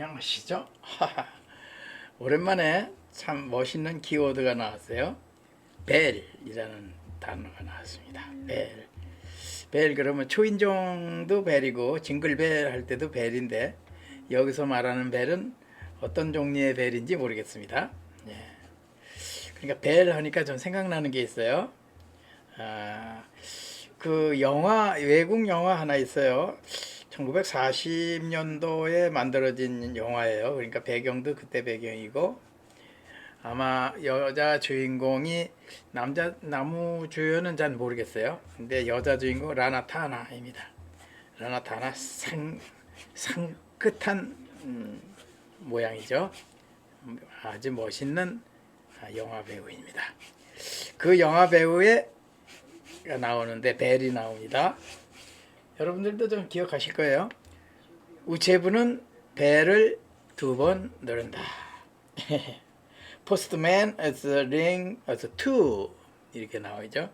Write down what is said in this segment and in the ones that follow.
안녕하시죠? 오랜만에 참 멋있는 키워드가 나왔어요. 벨이라는 단어가 나왔습니다. 벨. 벨 그러면 초인종도 벨이고 징글벨 할 때도 벨인데 여기서 말하는 벨은 어떤 종류의 벨인지 모르겠습니다. 예. 그러니까 벨 하니까 좀 생각나는 게 있어요. 아, 그 영화 외국 영화 하나 있어요. 1940년도에 만들어진 영화예요. 그러니까 배경도 그때 배경이고 아마 여자 주인공이 남자 나무 주연은 잘 모르겠어요. 근데 여자 주인공 라나 타나입니다. 라나 타나 상 상긋한 음, 모양이죠. 아주 멋있는 아, 영화 배우입니다. 그 영화 배우에 나오는데 벨이 나옵니다. 여러분들도 좀 기억하실 거예요. 우체부는 벨을 두번 누른다. Postman as a ring as two 이렇게 나오죠.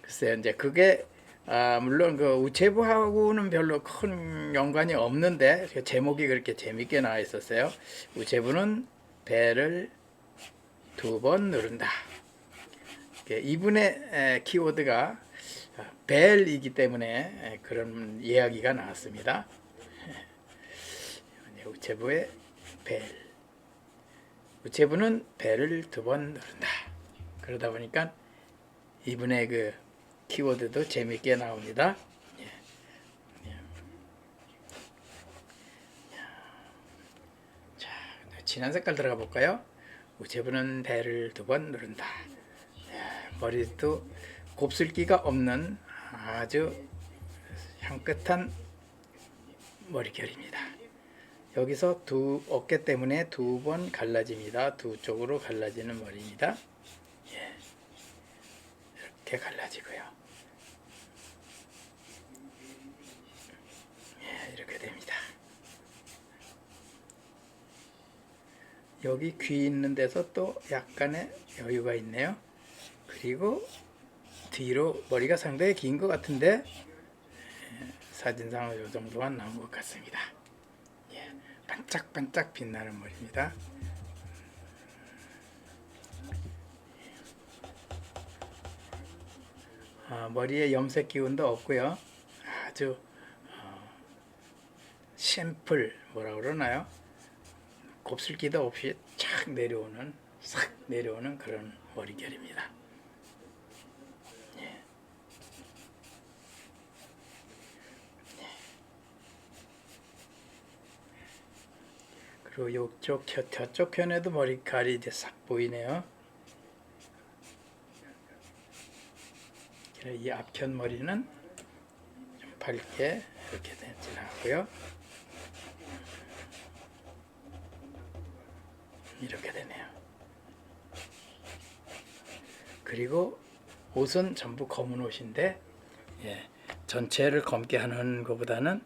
글쎄요, 이제 그게 아, 물론 그 우체부하고는 별로 큰 연관이 없는데 그 제목이 그렇게 재밌게 나와 있었어요. 우체부는 벨을 두번 누른다. 이분의 에, 키워드가 벨이기 때문에 에, 그런 이야기가 나왔습니다. 네, 우체부의 벨. 우체부는 벨을 두 번 누른다. 그러다 보니까 이분의 그 키워드도 재밌게 나옵니다. 예. 예. 자, 진한 색깔 들어가 볼까요? 우체부는 벨을 두 번 누른다. 예, 머리도 곱슬기가 없는 아주 향긋한 머리결입니다. 여기서 두 어깨 때문에 두 번 갈라집니다. 두 쪽으로 갈라지는 머리입니다. 예. 이렇게 갈라지고요. 예, 이렇게 됩니다. 여기 귀 있는 데서 또 약간의 여유가 있네요. 그리고 뒤로 머리가 상당히 긴 것 같은데 예, 사진상으로 이 정도만 나온 것 같습니다. 예, 반짝반짝 빛나는 머리입니다. 아, 머리에 염색 기운도 없고요. 아주 어, 샘플 뭐라 그러나요? 곱슬기도 없이 착 내려오는 싹 내려오는 그런 머리결입니다. 그리고 이쪽 저, 저쪽 편에도 머리칼이 이제 싹 보이네요. 이 앞편 머리는 좀 밝게 이렇게 지나고요. 이렇게 되네요. 그리고 옷은 전부 검은 옷인데 예, 전체를 검게 하는 것보다는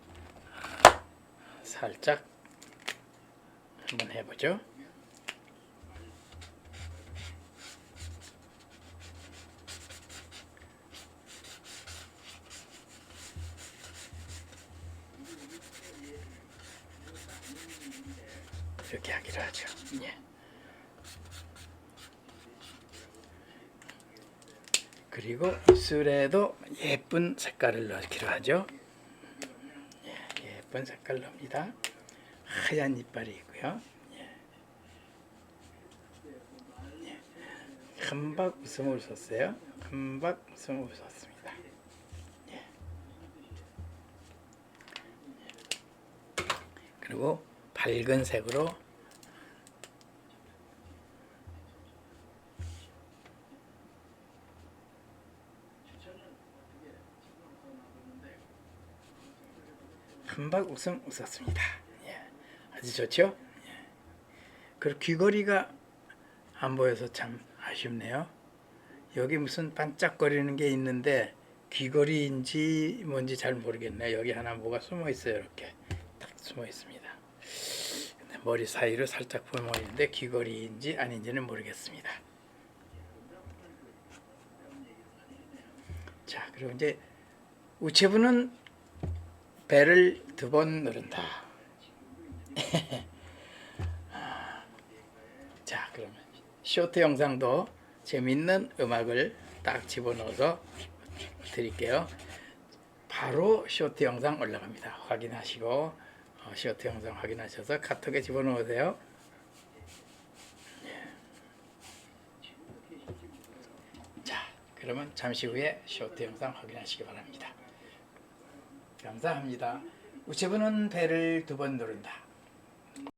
살짝 한번 해보죠. 이렇게 하기로 하죠. 예. 그리고 입술에도 예쁜 색깔을 넣기로 하죠. 예, 예쁜 색깔 넣습니다. 하얀 이빨이 있고요. 예. 예. 금박 웃음을 웃었어요. 금박 웃음을 웃었습니다. 예. 그리고 밝은 색으로 금박 웃음 웃었습니다. 예. 아주 좋죠? 예. 그리고 귀걸이가 안 보여서 참 아쉽네요. 여기 무슨 반짝거리는 게 있는데 귀걸이인지 뭔지 잘 모르겠네요. 여기 하나 뭐가 숨어 있어요. 이렇게 딱 숨어 있습니다. 머리 사이로 살짝 보면 있는데 귀걸이인지 아닌지는 모르겠습니다. 자, 그리고 이제 우체부는 배를 두 번 누른다. 자, 그러면 쇼트 영상도 재밌는 음악을 딱 집어넣어서 드릴게요. 바로 쇼트 영상 올라갑니다. 확인하시고 어, 쇼트 영상 확인하셔서 카톡에 집어넣으세요. 자, 그러면 잠시 후에 쇼트 영상 확인하시기 바랍니다. 감사합니다. 우체부는 배를 두 번 누른다.